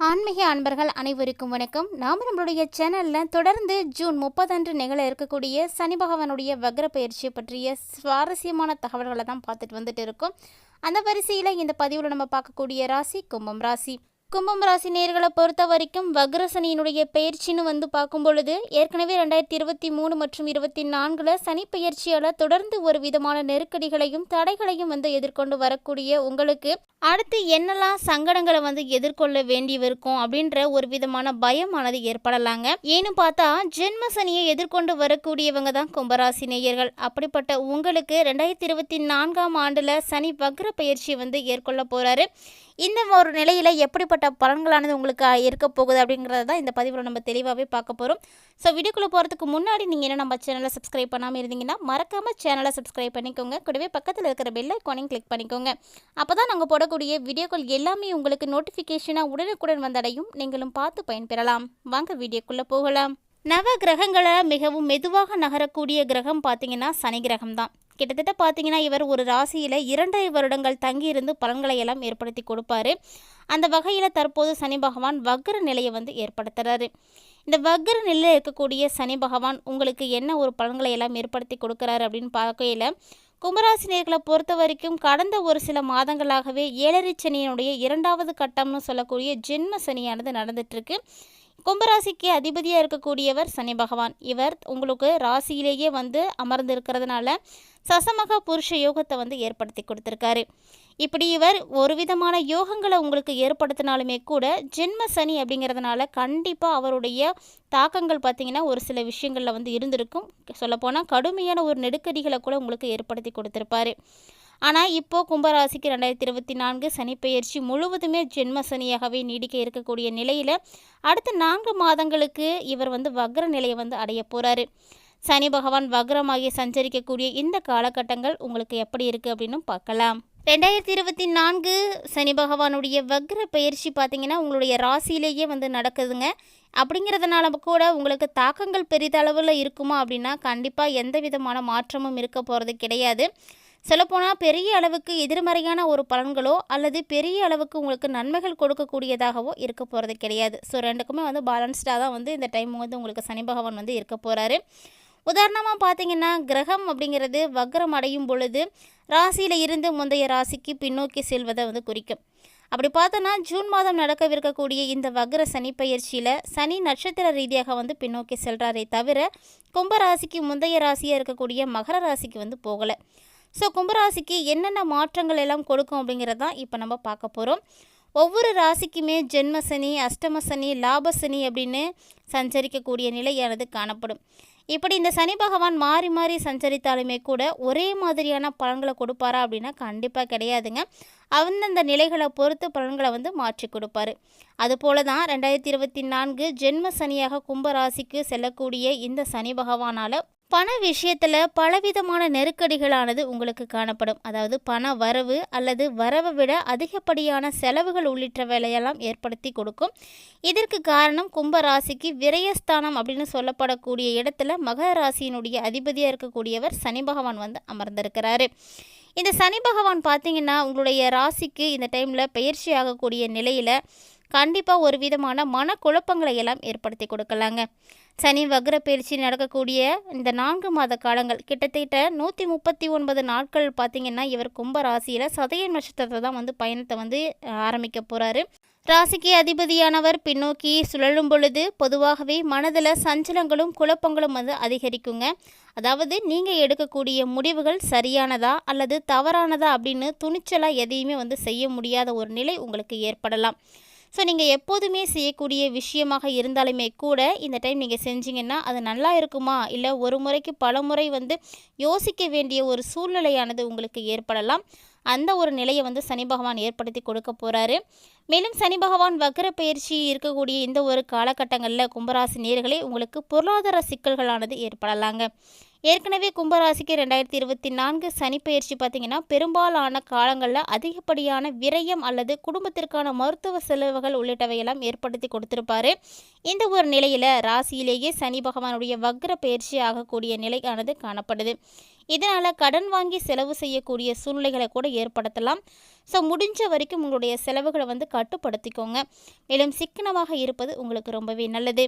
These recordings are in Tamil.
ஆன்மீக அன்பர்கள் அனைவருக்கும் வணக்கம். நாம் நம்மளுடைய சேனலில் தொடர்ந்து ஜூன் முப்பதன்று நிகழ இருக்கக்கூடிய சனி பகவானுடைய வக்ர பயிற்சி பற்றிய சுவாரஸ்யமான தகவல்களை தான் பார்த்துட்டு வந்துட்டு இருக்கோம். அந்த வரிசையில் இந்த பதிவில் நம்ம பார்க்கக்கூடிய ராசி கும்பம் ராசி. கும்பம் ராசி நேர்களை பொறுத்த வரைக்கும் வக்ரசனியினுடைய பயிற்சின்னு வந்து பார்க்கும் பொழுது ஏற்கனவே ரெண்டாயிரத்தி இருபத்தி மூணு மற்றும் இருபத்தி நான்கில் சனி பயிற்சியால் தொடர்ந்து ஒரு விதமான நெருக்கடிகளையும் தடைகளையும் வந்து எதிர்கொண்டு வரக்கூடிய உங்களுக்கு அடுத்து என்னெல்லாம் சங்கடங்களை வந்து எதிர்கொள்ள வேண்டி இருக்கும் அப்படின்ற ஒரு விதமான பயமானது ஏற்படலாங்க. ஏன்னு பார்த்தா ஜென்ம சனியை எதிர்கொண்டு வரக்கூடியவங்க தான் கும்பராசி நேயர்கள். அப்படிப்பட்ட உங்களுக்கு ரெண்டாயிரத்தி இருபத்தி நான்காம் ஆண்டில் சனி வக்ர பயிற்சி வந்து ஏற்கொள்ள போகிறாரு இந்த ஒரு நிலையில் எப்படிப்பட்ட பலன்களானது உங்களுக்கு இருக்க போகுது அப்படிங்கிறத தான் இந்த பதிவில் நம்ம தெளிவாகவே பார்க்க போகிறோம் ஸோ வீடியோக்குள்ளே போகிறதுக்கு முன்னாடி நீங்கள் என்ன நம்ம சேனலை சப்ஸ்கிரைப் பண்ணாமல் இருந்தீங்கன்னா மறக்காமல் சேனலை சப்ஸ்கிரைப் பண்ணிக்கோங்க. கூடவே பக்கத்தில் இருக்கிற பெல் ஐக்கானையும் கிளிக் பண்ணிக்கோங்க. அப்போ தான் நாங்கள் போடக்கூடிய வீடியோக்கள் எல்லாமே உங்களுக்கு நோட்டிஃபிகேஷனாக உடனுக்குடன் வந்தடையும். நீங்களும் பார்த்து பயன்பெறலாம். வாங்க வீடியோக்குள்ளே போகலாம். நவ கிரகங்களை மிகவும் மெதுவாக நகரக்கூடிய கிரகம் பார்த்தீங்கன்னா சனி கிரகம் தான் கிட்டத்தட்ட பார்த்தீங்கன்னா இவர் ஒரு ராசியில் இரண்டரை வருடங்கள் தங்கியிருந்து பலன்களை எல்லாம் ஏற்படுத்தி கொடுப்பாரு. அந்த வகையில் தற்போது சனி பகவான் வக்ர நிலையை வந்து ஏற்படுத்துறாரு. இந்த வக்ர நிலையில் இருக்கக்கூடிய சனி பகவான் உங்களுக்கு என்ன ஒரு பலன்களை எல்லாம் ஏற்படுத்தி கொடுக்குறாரு அப்படின்னு பார்க்கையில் கும்பராசினியர்களை பொறுத்த வரைக்கும் கடந்த ஒரு சில மாதங்களாகவே ஏழரை சனியினுடைய இரண்டாவது கட்டம்னு சொல்லக்கூடிய ஜென்ம சனியானது நடந்துட்டுருக்கு கும்பராசிக்கு அதிபதியாக இருக்கக்கூடியவர் சனி பகவான். இவர் உங்களுக்கு ராசியிலேயே வந்து அமர்ந்திருக்கிறதுனால சசமக புருஷ யோகத்தை வந்து ஏற்படுத்தி கொடுத்துருக்காரு. இப்படி இவர் ஒரு விதமான யோகங்களை உங்களுக்கு ஏற்படுத்தினாலுமே கூட ஜென்ம சனி அப்படிங்கிறதுனால கண்டிப்பாக அவருடைய தாக்கங்கள் பார்த்திங்கன்னா ஒரு சில விஷயங்களில் வந்து இருந்திருக்கும். சொல்லப்போனால் கடுமையான ஒரு நெருக்கடிகளை கூட உங்களுக்கு ஏற்படுத்தி கொடுத்துருப்பாரு. ஆனால் இப்போது கும்பராசிக்கு ரெண்டாயிரத்தி இருபத்தி நான்கு சனிப்பெயர்ச்சி முழுவதுமே ஜென்ம சனியாகவே நீடிக்க இருக்கக்கூடிய நிலையில் அடுத்த நான்கு மாதங்களுக்கு இவர் வந்து வக்ர நிலையை வந்து அடைய போகிறாரு சனி பகவான் வக்ரமாகி சஞ்சரிக்கக்கூடிய இந்த காலகட்டங்கள் உங்களுக்கு எப்படி இருக்குது அப்படின்னு பார்க்கலாம். ரெண்டாயிரத்தி இருபத்தி நான்கு சனி பகவானுடைய வக்ர பயிற்சி பார்த்திங்கன்னா உங்களுடைய ராசியிலேயே வந்து நடக்குதுங்க. அப்படிங்கிறதுனால கூட உங்களுக்கு தாக்கங்கள் பெரிதளவில் இருக்குமா அப்படின்னா கண்டிப்பாக எந்த விதமான மாற்றமும் இருக்க போகிறது கிடையாது. சொல்லப்போனால் பெரிய அளவுக்கு எதிர்மறையான ஒரு பலன்களோ அல்லது பெரிய அளவுக்கு உங்களுக்கு நன்மைகள் கொடுக்கக்கூடியதாகவோ இருக்க போகிறது கிடையாது. ஸோ ரெண்டுக்குமே வந்து பேலன்ஸ்டாக தான் வந்து இந்த டைம் வந்து உங்களுக்கு சனி பகவான் வந்து இருக்க போகிறாரு உதாரணமாக பார்த்தீங்கன்னா கிரகம் அப்படிங்கிறது வக்ரம் அடையும் பொழுது ராசியில் இருந்து முந்தைய ராசிக்கு பின்னோக்கி செல்வதை வந்து குறிக்கும். அப்படி பார்த்தோன்னா ஜூன் மாதம் நடக்கவிருக்கக்கூடிய இந்த வக்ர சனி பயிற்சியில் சனி நட்சத்திர ரீதியாக வந்து பின்னோக்கி செல்கிறாரே தவிர கும்பராசிக்கு முந்தைய ராசியாக இருக்கக்கூடிய மகர ராசிக்கு வந்து போகலை. ஸோ கும்பராசிக்கு என்னென்ன மாற்றங்கள் எல்லாம் கொடுக்கும் அப்படிங்கிறது தான் இப்போ நம்ம பார்க்க போகிறோம் ஒவ்வொரு ராசிக்குமே ஜென்மசனி அஷ்டமசனி லாபசனி அப்படின்னு சஞ்சரிக்கக்கூடிய நிலையானது காணப்படும். இப்படி இந்த சனி பகவான் மாறி மாறி சஞ்சரித்தாலுமே கூட ஒரே மாதிரியான பலன்களை கொடுப்பாரா அப்படின்னா கண்டிப்பாக கிடையாதுங்க. அந்தந்த நிலைகளை பொறுத்து பலன்களை வந்து மாற்றி கொடுப்பாரு. அதுபோல தான் ரெண்டாயிரத்தி இருபத்தி நான்கு ஜென்ம சனியாக கும்பராசிக்கு செல்லக்கூடிய இந்த சனி பகவானால் பண விஷயத்தில் பலவிதமான நெருக்கடிகளானது உங்களுக்கு காணப்படும். அதாவது பண வரவு அல்லது வரவை விட அதிகப்படியான செலவுகள் உள்ளிட்ட வேலையெல்லாம் ஏற்படுத்தி கொடுக்கும். இதற்கு காரணம் கும்ப ராசிக்கு விரயஸ்தானம் அப்படின்னு சொல்லப்படக்கூடிய இடத்துல மகர ராசியினுடைய அதிபதியாக இருக்கக்கூடியவர் சனி பகவான் வந்து அமர்ந்திருக்கிறாரு. இந்த சனி பகவான் பார்த்தீங்கன்னா உங்களுடைய ராசிக்கு இந்த டைமில் பயிற்சி ஆகக்கூடிய நிலையில் கண்டிப்பாக ஒரு விதமான மனக்குழப்பங்களை எல்லாம் ஏற்படுத்தி கொடுக்கலாங்க. சனி வக்ர பயிற்சி நடக்கக்கூடிய இந்த நான்கு மாத காலங்கள் கிட்டத்தட்ட நூற்றி முப்பத்தி ஒன்பது நாட்கள் பார்த்திங்கன்னா இவர் கும்ப ராசியில் சதய நட்சத்திரத்தை தான் வந்து பயணத்தை வந்து ஆரம்பிக்க போகிறாரு ராசிக்கு அதிபதியானவர் பின்னோக்கி சுழலும் பொழுது பொதுவாகவே மனதில் சஞ்சலங்களும் குழப்பங்களும் வந்து அதிகரிக்குங்க. அதாவது நீங்கள் எடுக்கக்கூடிய முடிவுகள் சரியானதா அல்லது தவறானதா அப்படின்னு துணிச்சலாக எதையுமே வந்து செய்ய முடியாத ஒரு நிலை உங்களுக்கு ஏற்படலாம். ஸோ நீங்கள் எப்போதுமே செய்யக்கூடிய விஷயமாக இருந்தாலுமே கூட இந்த டைம் நீங்கள் செஞ்சீங்கன்னா அது நல்லா இருக்குமா? இல்லை ஒரு முறைக்கு பல முறை வந்து யோசிக்க வேண்டிய ஒரு சூழ்நிலையானது உங்களுக்கு ஏற்படலாம். அந்த ஒரு நிலையை வந்து சனி பகவான் ஏற்படுத்தி கொடுக்க போகிறாரு மேலும் சனி பகவான் வக்கர பயிற்சி இருக்கக்கூடிய இந்த ஒரு காலகட்டங்களில் கும்பராசி நேர்களே உங்களுக்கு பொருளாதார சிக்கல்களானது ஏற்படலாங்க. ஏற்கனவே கும்பராசிக்கு ரெண்டாயிரத்தி இருபத்தி நான்கு சனி பயிற்சி பார்த்திங்கன்னா பெரும்பாலான காலங்களில் அதிகப்படியான விரயம் அல்லது குடும்பத்திற்கான மருத்துவ செலவுகள் உள்ளிட்டவையெல்லாம் ஏற்படுத்தி கொடுத்துருப்பாரு. இந்த ஒரு நிலையில் ராசியிலேயே சனி பகவானுடைய வக்ர பயிற்சி ஆகக்கூடிய நிலையானது காணப்படுது. இதனால் கடன் வாங்கி செலவு செய்யக்கூடிய சூழ்நிலைகளை கூட ஏற்படுத்தலாம். ஸோ முடிஞ்ச வரைக்கும் உங்களுடைய செலவுகளை வந்து கட்டுப்படுத்திக்கோங்க. மேலும் சிக்கனமாக இருப்பது உங்களுக்கு ரொம்பவே நல்லது.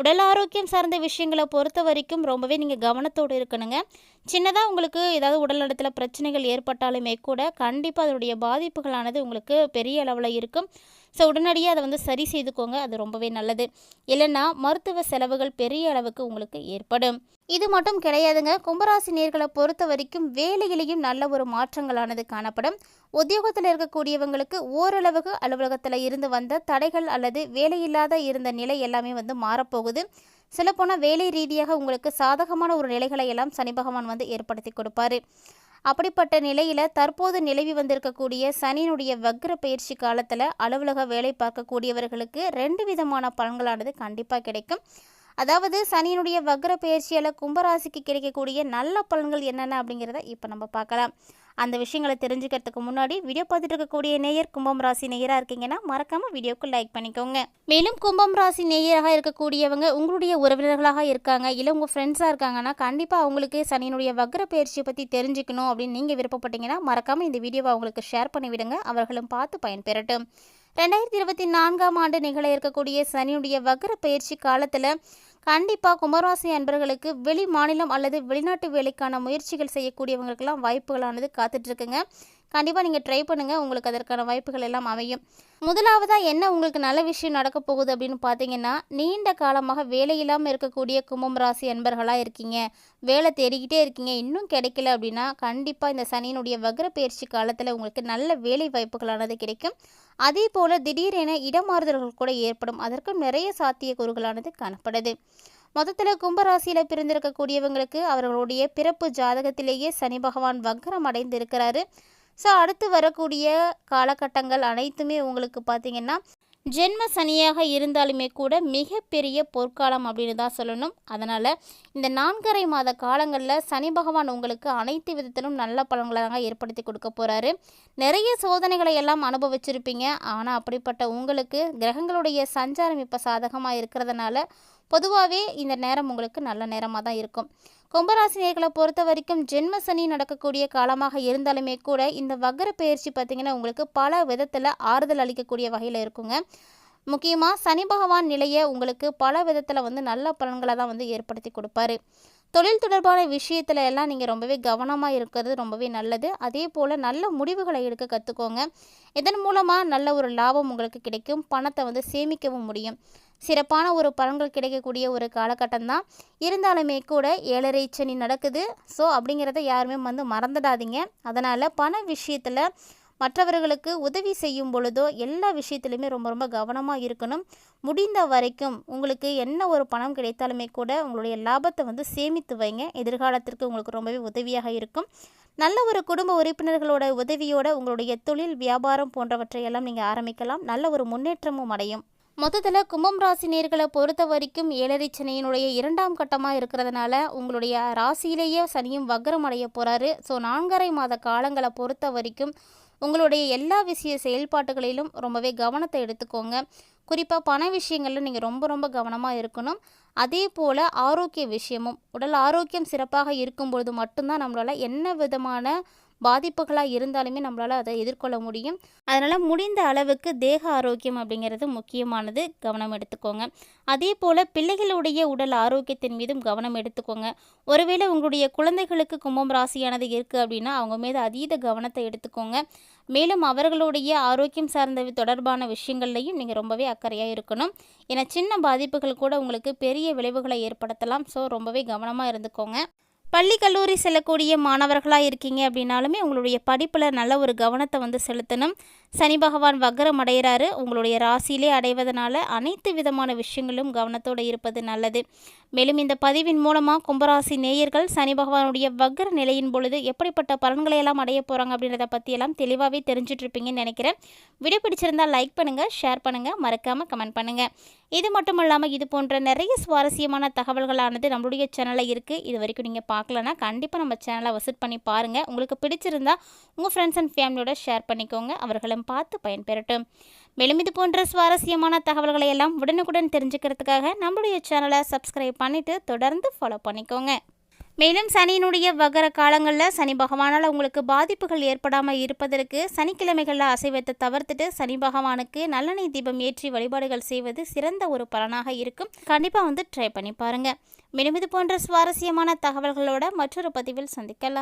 உடல் ஆரோக்கியம் சார்ந்த விஷயங்களை பொறுத்த வரைக்கும் ரொம்பவே நீங்கள் கவனத்தோடு இருக்கணுங்க. சின்னதாக உங்களுக்கு ஏதாவது உடல் நடத்தில் பிரச்சனைகள் ஏற்பட்டாலுமே கூட கண்டிப்பாக அதனுடைய பாதிப்புகளானது உங்களுக்கு பெரிய அளவில் இருக்கும். ஸோ உடனடியாக அதை வந்து சரி செய்துக்கோங்க. அது ரொம்பவே நல்லது. இல்லைன்னா மருத்துவ செலவுகள் பெரிய அளவுக்கு உங்களுக்கு ஏற்படும். இது மட்டும் கிடையாதுங்க. கும்பராசி நேர்களை பொறுத்த வரைக்கும் வேலையிலையும் நல்ல ஒரு மாற்றங்களானது காணப்படும். உத்தியோகத்தில் இருக்கக்கூடியவங்களுக்கு ஓரளவுக்கு அலுவலகத்தில் இருந்து வந்த தடைகள் அல்லது வேலையில்லாத இருந்த நிலை எல்லாமே வந்து மாறப்போகுது. சொல்லப்போனால் வேலை ரீதியாக உங்களுக்கு சாதகமான ஒரு நிலைகளை எல்லாம் சனி பகவான் வந்து ஏற்படுத்தி கொடுப்பாரு. அப்படிப்பட்ட நிலையில் தற்போது நிலவி வந்திருக்கக்கூடிய சனியினுடைய வக்ர பயிற்சி காலத்தில் அலுவலக வேலை பார்க்கக்கூடியவர்களுக்கு ரெண்டு விதமான பலன்களானது கண்டிப்பாக கிடைக்கும். அதாவது சனியினுடைய வக்ர பயிற்சியால் கும்பராசிக்கு கிடைக்கக்கூடிய நல்ல பலன்கள் என்னென்ன அப்படிங்கிறத இப்போ நம்ம பார்க்கலாம். அந்த விஷயங்களை தெரிஞ்சுக்கிறதுக்கு முன்னாடி வீடியோ பார்த்துட்டு இருக்கக்கூடிய நேயர் கும்பம் ராசி நேயராக இருக்கீங்கன்னா மறக்காமல் வீடியோக்கு லைக் பண்ணிக்கோங்க. மேலும் கும்பம் ராசி நேயராக இருக்கக்கூடியவங்க உங்களுடைய உறவினர்களாக இருக்காங்க இல்லை உங்கள் ஃப்ரெண்ட்ஸாக இருக்காங்கன்னா கண்டிப்பாக அவங்களுக்கு சனியினுடைய வக்ர பயிற்சியை பற்றி தெரிஞ்சுக்கணும் அப்படின்னு நீங்கள் விருப்பப்பட்டீங்கன்னா மறக்காமல் இந்த வீடியோவை அவங்களுக்கு ஷேர் பண்ணிவிடுங்க அவர்களும் பார்த்து பயன்பெறட்டும். ரெண்டாயிரத்தி இருபத்தி நான்காம் ஆண்டு நிகழ இருக்கக்கூடிய சனியுடைய வக்ர பயிற்சி காலத்தில் கண்டிப்பாக கும்பராசி அன்பர்களுக்கு வெளி மாநிலம் அல்லது வெளிநாட்டு வேலைக்கான முயற்சிகள் செய்யக்கூடியவங்களுக்கெல்லாம் வாய்ப்புகளானது காத்துட்ருக்குங்க. கண்டிப்பாக நீங்கள் ட்ரை பண்ணுங்கள் உங்களுக்கு அதற்கான வாய்ப்புகள் எல்லாம் அமையும். முதலாவதாக என்ன உங்களுக்கு நல்ல விஷயம் நடக்க போகுது அப்படின்னு பார்த்தீங்கன்னா நீண்ட காலமாக வேலை இல்லாமல் இருக்கக்கூடிய கும்பம் ராசி அன்பர்களாக இருக்கீங்க. வேலை தேடிக்கிட்டே இருக்கீங்க. இன்னும் கிடைக்கல அப்படின்னா கண்டிப்பாக இந்த சனியினுடைய வக்ர பயிற்சி காலத்தில் உங்களுக்கு நல்ல வேலை வாய்ப்புகளானது கிடைக்கும். அதே போல் திடீரென இடமாறுதல்கள் கூட ஏற்படும். அதற்கும் நிறைய சாத்தியக்கூறுகளானது காணப்படுது. மொத்தத்தில் கும்பராசியில் பிறந்திருக்கக்கூடியவங்களுக்கு அவர்களுடைய பிறப்பு ஜாதகத்திலேயே சனி பகவான் வக்ரம் அடைந்து இருக்கிறாரு ஸோ அடுத்து வரக்கூடிய காலகட்டங்கள் அனைத்துமே உங்களுக்கு பார்த்திங்கன்னா ஜென்ம சனியாக இருந்தாலுமே கூட மிகப்பெரிய பொற்காலம் அப்படின்னு தான் சொல்லணும். அதனால் இந்த நான்கரை மாத காலங்களில் சனி பகவான் உங்களுக்கு அனைத்து விதத்திலும் நல்ல பலன்களாக ஏற்படுத்தி கொடுக்க போகிறாரு நிறைய சோதனைகளை எல்லாம் அனுபவிச்சிருப்பீங்க. ஆனால் அப்படிப்பட்ட உங்களுக்கு கிரகங்களுடைய சஞ்சாரம் இப்போ சாதகமாக இருக்கிறதுனால பொதுவாகவே இந்த நேரம் உங்களுக்கு நல்ல நேரமாக தான் இருக்கும். கும்பராசினியர்களை பொறுத்த வரைக்கும் ஜென்ம சனி நடக்கக்கூடிய காலமாக இருந்தாலுமே கூட இந்த வக்கர பயிற்சி பார்த்திங்கன்னா உங்களுக்கு பல விதத்தில் ஆறுதல் அளிக்கக்கூடிய வகையில் இருக்குங்க. முக்கியமாக சனி பகவான் நிலையை உங்களுக்கு பல விதத்தில் வந்து நல்ல பலன்களை தான் வந்து ஏற்படுத்தி கொடுப்பாரு. தொழில் தொடர்பான விஷயத்துல எல்லாம் நீங்கள் ரொம்பவே கவனமாக இருக்கிறது ரொம்பவே நல்லது. அதே போல் நல்ல முடிவுகளை எடுக்க கற்றுக்கோங்க இதன் மூலமாக நல்ல ஒரு லாபம் உங்களுக்கு கிடைக்கும். பணத்தை வந்து சேமிக்கவும் முடியும். சிறப்பான ஒரு பலன்கள் கிடைக்கக்கூடிய ஒரு காலகட்டம் தான் இருந்தாலுமே கூட ஏழரை சனி நடக்குது. ஸோ அப்படிங்கிறத யாருமே வந்து மறந்துடாதீங்க. அதனால் பண விஷயத்தில் மற்றவர்களுக்கு உதவி செய்யும் பொழுதோ எல்லா விஷயத்துலையுமே ரொம்ப ரொம்ப கவனமாக இருக்கணும். முடிந்த வரைக்கும் உங்களுக்கு என்ன ஒரு பணம் கிடைத்தாலுமே கூட உங்களுடைய லாபத்தை வந்து சேமித்து வைங்க. எதிர்காலத்திற்கு உங்களுக்கு ரொம்பவே உதவியாக இருக்கும். நல்ல ஒரு குடும்ப உறுப்பினர்களோட உதவியோட உங்களுடைய தொழில் வியாபாரம் போன்றவற்றையெல்லாம் நீங்கள் ஆரம்பிக்கலாம். நல்ல ஒரு முன்னேற்றமும் அடையும். மொத்தத்தில் கும்பம் ராசி நேர்களை பொறுத்த வரைக்கும் ஏழரை சனியினுடைய இரண்டாம் கட்டமாக இருக்கிறதுனால உங்களுடைய ராசியிலேயே சனியும் வக்ரம் அடைய போகிறாரு ஸோ நான்கரை மாத காலங்களை பொறுத்த வரைக்கும் உங்களுடைய எல்லா விஷய செயல்பாட்டுகளிலும் ரொம்பவே கவனத்தை எடுத்துக்கோங்க. குறிப்பாக பண விஷயங்களில் நீங்கள் ரொம்ப ரொம்ப கவனமாக இருக்கணும். அதே போல் ஆரோக்கிய விஷயமும் உடல் ஆரோக்கியம் சிறப்பாக இருக்கும்பொழுது மட்டும்தான் நம்மளால் என்ன விதமான பாதிப்புகளாக இருந்தாலுமே நம்மளால் அதை எதிர்கொள்ள முடியும். அதனால் முடிந்த அளவுக்கு தேக ஆரோக்கியம் அப்படிங்கிறது முக்கியமானது. கவனம் எடுத்துக்கோங்க. அதே போல் பிள்ளைகளுடைய உடல் ஆரோக்கியத்தின் மீதும் கவனம் எடுத்துக்கோங்க. ஒருவேளை உங்களுடைய குழந்தைகளுக்கு கும்பம் ராசியானது இருக்குது அப்படின்னா அவங்க மீது அதீத கவனத்தை எடுத்துக்கோங்க. மேலும் அவர்களுடைய ஆரோக்கியம் சார்ந்த தொடர்பான விஷயங்கள்லையும் நீங்கள் ரொம்பவே அக்கறையாக இருக்கணும். ஏன்னா சின்ன பாதிப்புகள் கூட உங்களுக்கு பெரிய விளைவுகளை ஏற்படுத்தலாம். ஸோ ரொம்பவே கவனமாக இருந்துக்கோங்க. பள்ளி கல்லூரி செல்லக்கூடிய மாணவர்களாக இருக்கீங்க அப்படின்னாலுமே உங்களுடைய படிப்பில் நல்ல ஒரு கவனத்தை வந்து செலுத்தணும். சனி பகவான் வக்ரம் அடைகிறாரு உங்களுடைய ராசியிலே அடைவதனால அனைத்து விதமான விஷயங்களும் கவனத்தோடு இருப்பது நல்லது. மேலும் இந்த பதிவின் மூலமாக கும்பராசி நேயர்கள் சனி பகவானுடைய வக்ர நிலையின் பொழுது எப்படிப்பட்ட பலன்களை எல்லாம் அடைய போகிறாங்க அப்படின்றத பற்றியெல்லாம் தெளிவாகவே தெரிஞ்சிட்ருப்பீங்கன்னு நினைக்கிறேன். வீடியோ பிடிச்சிருந்தால் லைக் பண்ணுங்கள் ஷேர் பண்ணுங்கள் மறக்காமல் கமெண்ட் பண்ணுங்கள் இது மட்டும் இல்லாமல் இது போன்ற நிறைய சுவாரஸ்யமான தகவல்களானது நம்மளுடைய சேனலில் இருக்குது இது வரைக்கும் நீங்கள் பார்க்கலன்னா கண்டிப்பாக நம்ம சேனலை விசிட் பண்ணி பாருங்கள் உங்களுக்கு பிடிச்சிருந்தா உங்கள் ஃப்ரெண்ட்ஸ் அண்ட் ஃபேமிலியோட ஷேர் பண்ணிக்கோங்க. அவர்களும் பார்த்து பயன்பெறட்டும். மேலும் இது போன்ற சுவாரஸ்யமான தகவல்களை எல்லாம் உடனுக்குடன் தெரிஞ்சுக்கிறதுக்காக நம்மளுடைய சேனலை சப்ஸ்கிரைப் பண்ணிவிட்டு தொடர்ந்து ஃபாலோ பண்ணிக்கோங்க. மேலும் சனியினுடைய வகர காலங்களில் சனி பகவானால் உங்களுக்கு பாதிப்புகள் ஏற்படாமல் இருப்பதற்கு சனிக்கிழமைகளில் அசைவத்தை தவிர்த்துட்டு சனி பகவானுக்கு நல்லெண்ணெய் தீபம் ஏற்றி வழிபாடுகள் செய்வது சிறந்த ஒரு பலனாக இருக்கும். கண்டிப்பாக வந்து ட்ரை பண்ணி பாருங்கள் மேலும் இது போன்ற சுவாரஸ்யமான தகவல்களோட மற்றொரு பதிவில் சந்திக்கலாம்.